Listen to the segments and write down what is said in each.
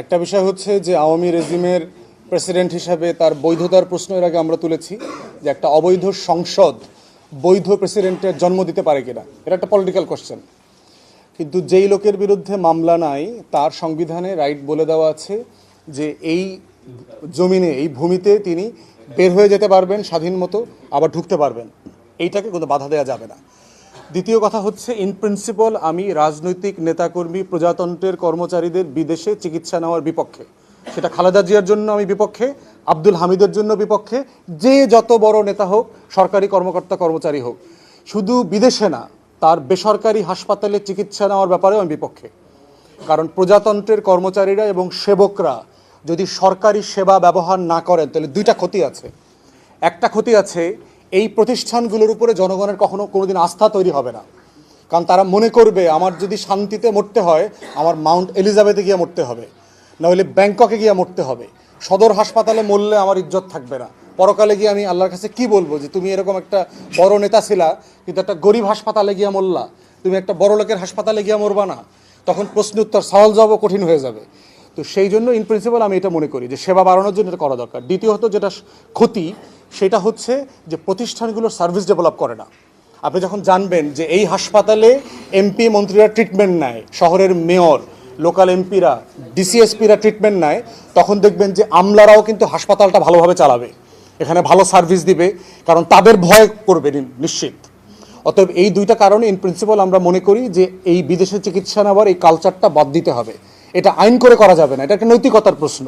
একটা বিষয় হচ্ছে যে আওয়ামী রেজিমের প্রেসিডেন্ট হিসাবে তার বৈধতার প্রশ্ন এর আগে আমরা তুলেছি যে একটা অবৈধ সংসদ বৈধ প্রেসিডেন্টের জন্ম দিতে পারে কিনা। এটা একটা পলিটিক্যাল কোশ্চেন কিন্তু যেই লোকের বিরুদ্ধে মামলা নাই, তার সংবিধানে রাইট বলে দেওয়া আছে যে এই জমিনে, এই ভূমিতে তিনি বের হয়ে যেতে পারবেন, স্বাধীন মতো আবার ঢুকতে পারবেন। এইটাকে কোনো বাধা দেওয়া যাবে না। দ্বিতীয় কথা হচ্ছে ইন প্রিন্সিপাল আমি রাজনৈতিক নেতাকর্মী, প্রজাতন্ত্রের কর্মচারীদের বিদেশে চিকিৎসা নেওয়ার বিপক্ষে। সেটা খালেদা জিয়ার জন্য আমি বিপক্ষে, আব্দুল হামিদের জন্য বিপক্ষে, যে যত বড় নেতা হোক, সরকারি কর্মকর্তা, কর্মচারী হোক, শুধু বিদেশে না, তার বেসরকারি হাসপাতালে চিকিৎসা নেওয়ার ব্যাপারেও আমি বিপক্ষে। কারণ প্রজাতন্ত্রের কর্মচারীরা এবং সেবকরা যদি সরকারি সেবা ব্যবহার না করেন, তাহলে দুইটা ক্ষতি আছে। একটা ক্ষতি আছে এই প্রতিষ্ঠানগুলোর উপরে জনগণের কখনো কোনোদিন আস্থা তৈরি হবে না। কারণ তারা মনে করবে, আমার যদি শান্তিতে মরতে হয়, আমার মাউন্ট এলিজাবেথে গিয়ে মরতে হবে। নাহলে ব্যাংককে গিয়ে মরতে হবে। সদর হাসপাতালে মরলে আমার ইজ্জত থাকবে না। পরকালে গিয়ে আমি আল্লাহর কাছে কি বলব যে, তুমি এরকম একটা বড় নেতা ছিলা, কিন্তু একটা গরিব হাসপাতালে গিয়া মরলা। তুমি একটা বড় লোকের হাসপাতালে গিয়া মরবা না। তখন প্রশ্ন উত্তর সহজ যাব কঠিন হয়ে যাবে। তো সেই জন্য ইন প্রিন্সিপাল আমি এটা মনে করি যে, সেবা বাড়ানোর জন্য এটা করা দরকার। দ্বিতীয়ত যেটা ক্ষতি সেটা হচ্ছে যে প্রতিষ্ঠানগুলোর সার্ভিস ডেভেলপ করে না। আপনি যখন জানবেন যে এই হাসপাতালে এমপি মন্ত্রীরা ট্রিটমেন্ট নেয়, শহরের মেয়র লোকাল এমপিরা ডিসিএসপিরা ট্রিটমেন্ট নেয়, তখন দেখবেন যে আমলারাও কিন্তু হাসপাতালটা ভালোভাবে চালাবে। এখানে ভালো সার্ভিস দিবে, কারণ তাদের ভয় করবে নিশ্চিত। অতএব এই দুইটা কারণে ইন প্রিন্সিপাল আমরা মনে করি যে এই বিদেশে চিকিৎসা নেওয়ার এই কালচারটা বাদ দিতে হবে। এটা আইন করে করা যাবে না, এটা একটা নৈতিকতার প্রশ্ন।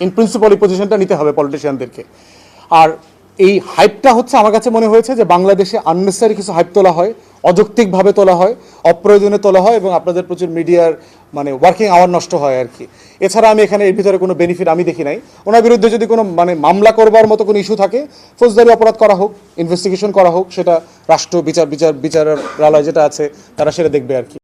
ইন প্রিন্সিপাল এই পজিশনটা নিতে হবে পলিটিশিয়ানদেরকে আর এই হাইপটা হচ্ছে আমার কাছে মনে হয়েছে যে বাংলাদেশে আননেসারি কিছু হাইপ তোলা হয়, অযৌক্তিকভাবে তোলা হয়, অপ্রয়োজনে তোলা হয় এবং আপনাদের প্রচুর মিডিয়ার মানে ওয়ার্কিং আওয়ার নষ্ট হয় আর কি। এছাড়া আমি এখানে এর ভিতরে কোনো বেনিফিট আমি দেখি নাই। ওনার বিরুদ্ধে যদি কোনো মানে মামলা করবার মতো কোনো ইস্যু থাকে, ফৌজদারি অপরাধ করা হোক ইনভেস্টিগেশন করা হোক, সেটা রাষ্ট্র বিচার বিচার বিচারালয় যেটা আছে, তারা সেটা দেখবে আর কি।